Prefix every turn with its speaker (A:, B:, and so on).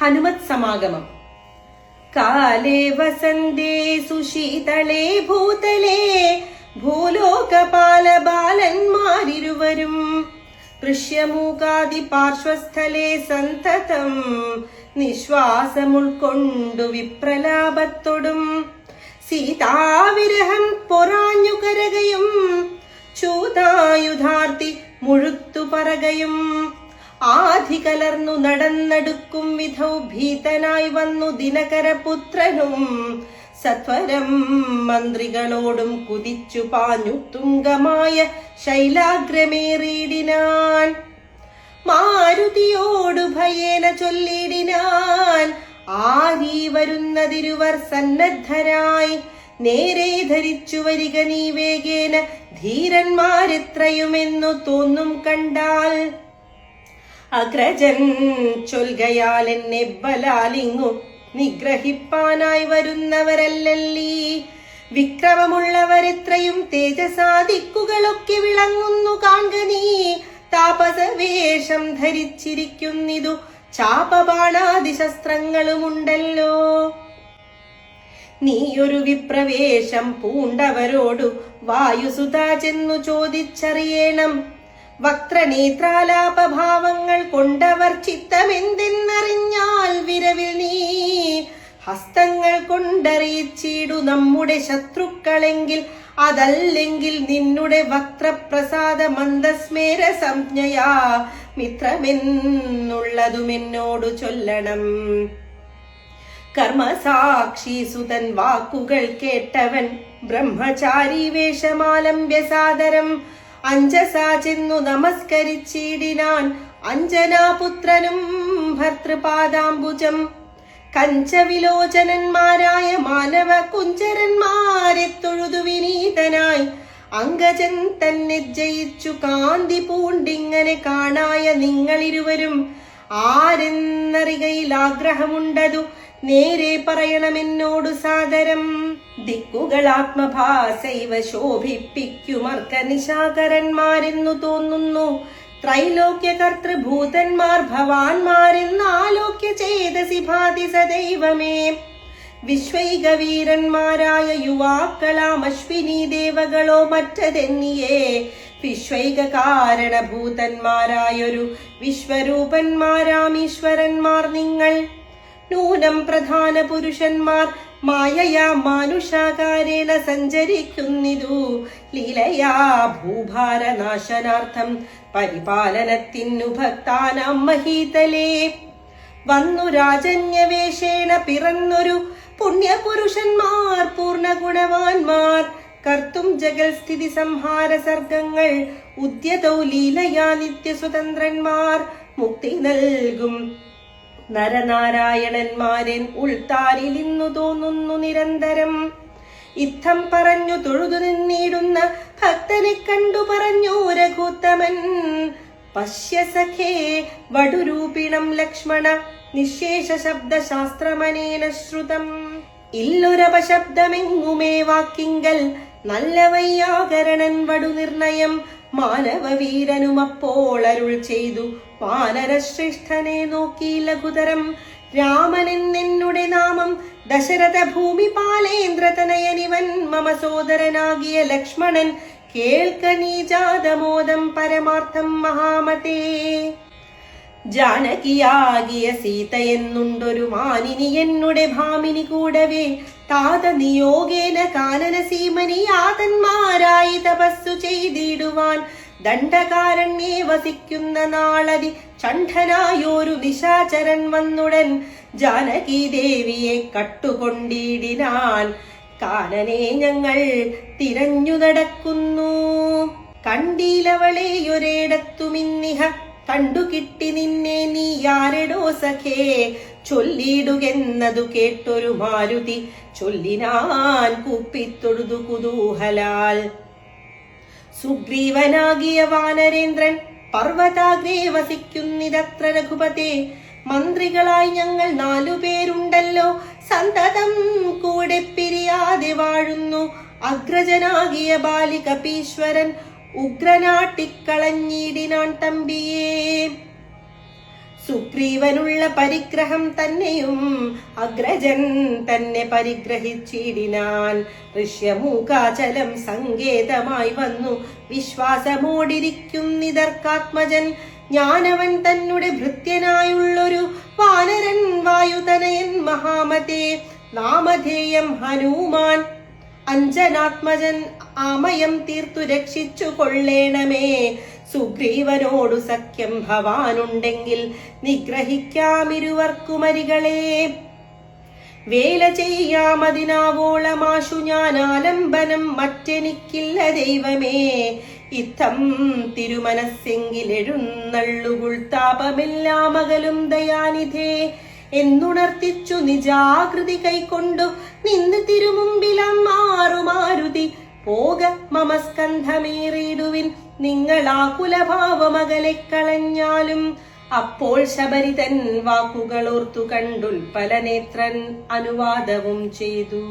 A: ഹനുമത് സമാഗമം. കാലേ വസന്തേ സുശീതളേ ഭൂതലേ ഭൂലോകപാല ബാലന്മാരിരുവരും. ദൃശ്യമൂകാതി പാർശ്വസ്ഥലേ സന്തതം നിശ്വാസമുൾക്കൊണ്ടു വിപ്രലാപത്തൊടും. സീതാവിരഹം പൊറാഞ്ഞു കരകയും ചൂതായുധാർത്തി മുഴുത്തു പറകയും. ആധി കലർന്നു നടന്നടുക്കും വിധൗ ഭീതനായി വന്നു ദിനകരപുത്രനും. സത്വരം മന്ത്രികളോടും കുതിച്ചു പാഞ്ഞു തുങ്കമായ ശൈലാഗ്രമേറിയിടിനാൻ. മാരുതിയോടു ഭയേന ചൊല്ലിടിനാൻ ആരീ വരുന്നതിരുവർ സന്നദ്ധരായി. നേരെ ധരിച്ചു വരിക നീ വേഗേന ധീരന്മാരെത്രയുമെന്നു തോന്നും കണ്ടാൽ. അഗ്രജൻ ചൊൽകയാൽ എന്നെ ബലാലിങ്ങു നിഗ്രഹിപ്പാനായി വരുന്നവരല്ലല്ലീ. വിക്രമമുള്ളവരെത്രയും തേജസാധിക്കുകളൊക്കെ വിളങ്ങുന്നു കാൺക നീ. താപസവേഷം ധരിച്ചിരിക്കുന്നിതു ചാപബാണാദി ശസ്ത്രങ്ങളുമുണ്ടല്ലോ നീയൊരു വിപ്രവേഷം പൂണ്ടവരോടു വായുസുതാ ചെന്നു ചോദിച്ചറിയണം. വക്രനേത്രാലാപഭാവങ്ങൾ കൊണ്ടവർ ചിത്തമെന്തെന്നറിഞ്ഞാൽ വിരവിൽ നീ ഹസ്തങ്ങൾ കൊണ്ടറിയിച്ചിടു നമ്മുടെ ശത്രുക്കളെങ്കിൽ അതല്ലെങ്കിൽ നിന്നുടെ വക്രപ്രസാദ മന്ദസ്മേര സംജ്ഞയാ മിത്രമെന്നുള്ളതുമെന്നോടു ചൊല്ലണം. കർമ്മസാക്ഷി സുതൻ വാക്കുകൾ കേട്ടവൻ ബ്രഹ്മചാരി വേഷമാലംബ്യ സാദരം അഞ്ജസാ ചെന്നു നമസ്കരിച്ചിടിനാൻ അഞ്ജനാപുത്രനും ഭർത്തൃപാദാംബുജം. കഞ്ചവിലോചനന്മാരായ മാനവ കുഞ്ചരന്മാരെ തൊഴുതു വിനീതനായി അങ്കജൻ തന്നെ ജയിച്ചു കാന്തി പൂണ്ടിങ്ങനെ കാണായ നിങ്ങളിരുവരും. ആരെന്നറികയിൽ ആഗ്രഹമുണ്ടതു നേരെ പറയണമെന്നോടു സാദരം. ദിക്കുകൾ ആത്മഭാസൈവ ശോഭിപ്പിക്കുമർക്ക നിശാകരന്മാരെന്നു തോന്നുന്നു. ത്രൈലോക്യ കർത്തൃഭൂതന്മാർ ഭവാന്മാരെന്ന് ആലോക്യ ചേതസി ഭാതി സദൈവമേ വിശ്വൈക വീരന്മാരായ യുവാക്കളാം അശ്വിനി ദേവകളോ മറ്റതെന്നിയേ. വിശ്വൈക കാരണഭൂതന്മാരായൊരു വിശ്വരൂപന്മാരാം ഈശ്വരന്മാർ നിങ്ങൾ. നൂനം പ്രധാന പുരുഷന്മാർ മായയാ മാനുഷാകാരേണ സഞ്ചരിക്കുന്നിതു. ലീലയാ ഭൂഭാരനാശനാർത്ഥം പരിപാലനത്തിനു ഭക്താനാം മഹീതലേ. വന്നു രാജന്യവേഷേണ പിറന്നൊരു പുണ്യപുരുഷന്മാർ പൂർണ ഗുണവാന്മാർ കർത്തും ജഗൽ സ്ഥിതി സംഹാര സർഗങ്ങൾ ഉദ്യതൗ ലീലയാ നിത്യസ്വതന്ത്രന്മാർ മുക്തി നൽകും. നരനാരായണന്മാരൻ ഉൾത്താരിൽ ഇന്നു തോന്നുന്നു നിരന്തരം. ഇത്തം പറഞ്ഞു തൊഴുതു നിന്നിടുന്ന ഭക്തനെ കണ്ടു പറഞ്ഞു രഘുത്തമൻ പശ്യ സഖേ വടുരൂപിണം ലക്ഷ്മണ നിശേഷ ശബ്ദ ശാസ്ത്രമനേന ശ്രുതം. ഇല്ലൊരപശബ്ദമെങ്ങുമേ വാക്കിങ്കൽ നല്ല വയ്യാകരണൻ വടു നിർണയം മാനവവീരനും അപ്പോൾ അരുൾ ചെയ്തു. വാനരശ്രേഷ്ഠനെ നോക്കി ലഘുതരം. രാമനെന്നെന്നുടെ നാമം ദശരഥ ഭൂമി പാലേന്ദ്രതനയനിവൻ. മമ സോദരനാകിയ ലക്ഷ്മണൻ കേൾക്ക നീ ജാതമോദം പരമാർത്ഥം മഹാമതേ ജാനകിയാകിയ സീതയെന്നുണ്ടൊരു മാനിനി എന്നുടെ ഭാമിനി കൂടവേ. താത നിയോഗേന കാനന സീമനി യാതന്മാരായി തപസ്സു ചെയ്തിടുവാൻ ദണ്ഡകാരണ്യേ വസിക്കുന്ന നാളതി ചണ്ഠനായൊരു നിശാചരൻ വന്നുടൻ ജാനകി ദേവിയെ കട്ടുകൊണ്ടിടിനാൻ കാനനെ ഞങ്ങൾ തിരഞ്ഞു നടക്കുന്നു കണ്ടീലവളെയൊരിടത്തുമിന്നിഹ കണ്ടു കിട്ടി നിന്നെ നീ ആരെടോ സഖേ? ചൊല്ലിടുകെന്നതു കേട്ടൊരു മാരുതി ചൊല്ലിനാൻ കുപ്പിത്തൊഴുതു കുതൂഹലാൽ. സുഗ്രീവനാകിയ വാനരേന്ദ്രൻ പർവതാഗ്രേ വസിക്കുന്നിതത്ര രഘുപതേ മന്ത്രികളായി ഞങ്ങൾ നാലുപേരുണ്ടല്ലോ സന്തതം കൂടെ പിരിയാതെ വാഴുന്നു. അഗ്രജനാകിയ ബാലികപീശ്വരൻ ഉഗ്രനാട്ടിക്കളഞ്ഞിടിനാൻ തമ്പിയേ. സുഗ്രീവനുള്ള പരിഗ്രഹം തന്നെയും അഗ്രജൻ തന്നെ പരിഗ്രഹിച്ചിടിനാൻ. ഋഷ്യമൂകാചലം സങ്കേതമായി വന്നു. വിശ്വാസമോടിരിക്കുന്നിതർക്കാത്മജൻ ഞാനവൻ തന്നെ ഭൃത്യനായുള്ളൊരു വാനരൻ വായുതനയൻ മഹാമതേ. നാമധേയം ഹനുമാൻ. അഞ്ജനാത്മജൻ ആമയം തീർത്തു രക്ഷിച്ചു കൊള്ളേണമേ. സുഗ്രീവനോടു സഖ്യം ഭവാനുണ്ടെങ്കിൽ നിഗ്രഹിക്കാമിരുവർക്കുമരികളെ. വേല ചെയ്യാമതിനാവോളമാശു ഞാൻ ആലംബനം മറ്റെനിക്കില്ല ദൈവമേ. ഇത്തം തിരുമനസ്സെങ്കിൽ എഴുന്നള്ളുകുൾ താപമെല്ലാം അകലും ദയാനിധേ. എന്നുണർത്തിച്ചു നിജാകൃതി കൈക്കൊണ്ടു നിന്ന് തിരുമുമ്പിലം മാറുമാരുതി പോക മമസ്കന്ധമേറിയിടുവിൻ നിങ്ങൾ നിങ്ങളാ കുലഭാവമകലെ കളഞ്ഞാലും. അപ്പോൾ ശബരിതൻ വാക്കുകൾ ഓർത്തു കണ്ടുൽപ്പല നേത്രൻ അനുവാദവും ചെയ്തു.